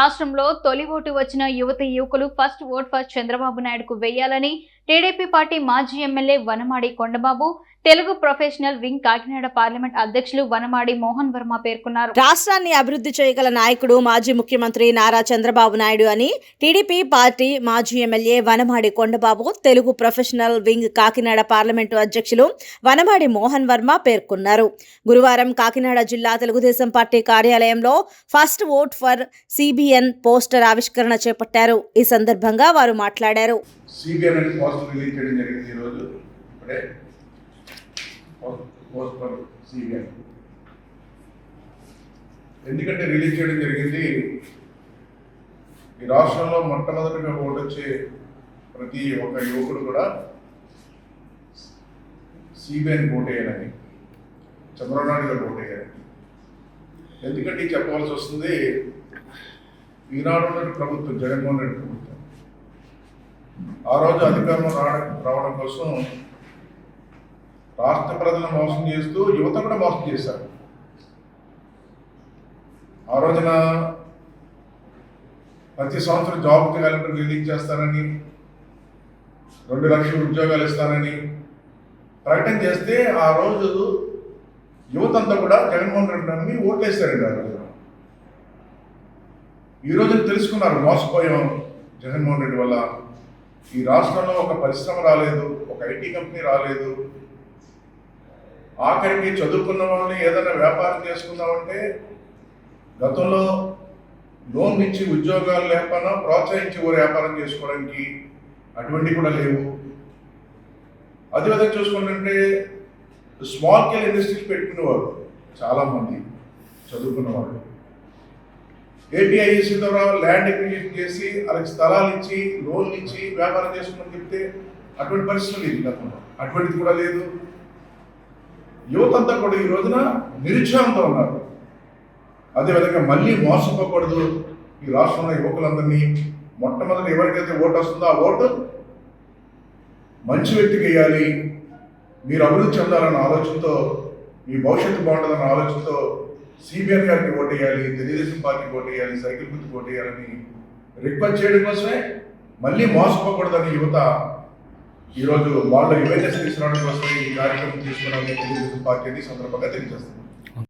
రాష్ట్రంలో తొలి ఓటు వచ్చిన యువత యువకులు ఫస్ట్ ఓట్ ఫస్ట్ చంద్రబాబు నాయుడుకు వేయాలని టీడీపీ పార్టీ మాజీ MLA Vanamadi Kondababu Telugu professional wing Kakinada parliament అధ్యక్షులు వనమాడి మోహన్ వర్మ పేర్కొన్నారు. రాష్ట్రాన్ని అభివృద్ధి చేయగల నాయకుడు మాజీ ముఖ్యమంత్రి నారా చంద్రబాబు నాయుడు అని టీడీపీ పార్టీ మాజీ MLA Vanamadi Kondababu Telugu professional wing Kakinada parliament అధ్యక్షులు వనమాడి మోహన్ వర్మ పేర్కొన్నారు. గురువారం కాకినాడ జిల్లా తెలుగుదేశం పార్టీ కార్యాలయంలో first vote for CBN poster ఆవిష్కరణ చేపట్టారు. ఈ సందర్భంగా వారు మాట్లాడారు. రిలీజ్ చేయడం జరిగింది ఈరోజు. Post for CBI. ఎందుకంటే రిలీజ్ చేయడం జరిగింది ఈ రాష్ట్రంలో మొట్టమొదటిగా ఓటొచ్చే వచ్చే ప్రతి ఒక్క యువకుడు కూడా సిబిఐని ఓటు చంద్రబాబు నాయుడు గారు ఓటు ఎందుకంటే చెప్పవలసి వస్తుంది ఈనాడు ప్రభుత్వం జగన్మోహన్ రెడ్డి ప్రభుత్వం ఆ రోజు అధికారంలో రావడం కోసం రాష్ట్ర ప్రజలను మోసం చేస్తూ యువత కూడా మోసం చేశారు. ఆ రోజున ప్రతి సంవత్సరం జాబ్ క్యాలెండర్ రిలీజ్ చేస్తారని రెండు లక్షల ఉద్యోగాలు ఇస్తానని ప్రకటన చేస్తే ఆ రోజు యువత అంతా కూడా జగన్మోహన్ రెడ్డి గారిని ఓట్లేస్తారండి ఆ రోజున. ఈ రోజు తెలుసుకున్నారు మోసపోయాం జగన్మోహన్ రెడ్డి వల్ల. ఈ రాష్ట్రంలో ఒక పరిశ్రమ రాలేదు ఒక ఐటీ కంపెనీ రాలేదు ఆఖరికి చదువుకున్న వాళ్ళని ఏదైనా వ్యాపారం చేసుకుందామంటే గతంలో లోన్ ఇచ్చి ఉద్యోగాలు లేకపోయినా ప్రోత్సహించి ఓ వ్యాపారం చేసుకోవడానికి అటువంటివి కూడా లేవు. అదేవిధంగా చూసుకుంటే స్మాల్ స్కేల్ ఇండస్ట్రీస్ పెట్టుకునేవారు చాలామంది చదువుకున్న వాళ్ళు ఏపీఐసి ద్వారా ల్యాండ్ ఎక్విజిషన్ చేసి వాళ్ళకి స్థలాలు ఇచ్చి లోన్లు ఇచ్చి వ్యాపారం చేసుకోమని చెప్తే అటువంటి పరిస్థితులు లేదు గతంలో. అటువంటిది కూడా లేదు. యువత అంతా కూడా ఈ రోజున నిరుత్సాహంతో ఉన్నారు. అదేవిధంగా మళ్ళీ మోసపోకూడదు. ఈ రాష్ట్రంలో యువకులందరినీ మొట్టమొదటి ఎవరికైతే ఓటు వస్తుందో ఆ ఓటు మంచి వ్యక్తికి వేయాలి. మీరు అభివృద్ధి చెందాలన్న ఆలోచనతో మీ భవిష్యత్తు బాగుంటుందన్న ఆలోచనతో సిబిఎన్ గారికి ఓటు వేయాలి తెలుగుదేశం పార్టీకి ఓటు వేయాలి సైకిల్ గుర్తుకు ఓటు వేయాలని రిక్వెస్ట్ చేయడం కోసమే మళ్ళీ మోసపోకూడదని యువత ఈరోజు వాళ్ళు అవేర్నెస్ తీసుకురావడం కోసం ఈ కార్యక్రమం తీసుకున్నామని తెలుగుదేశం పార్టీ అని సందర్భంగా తెలియజేస్తుంది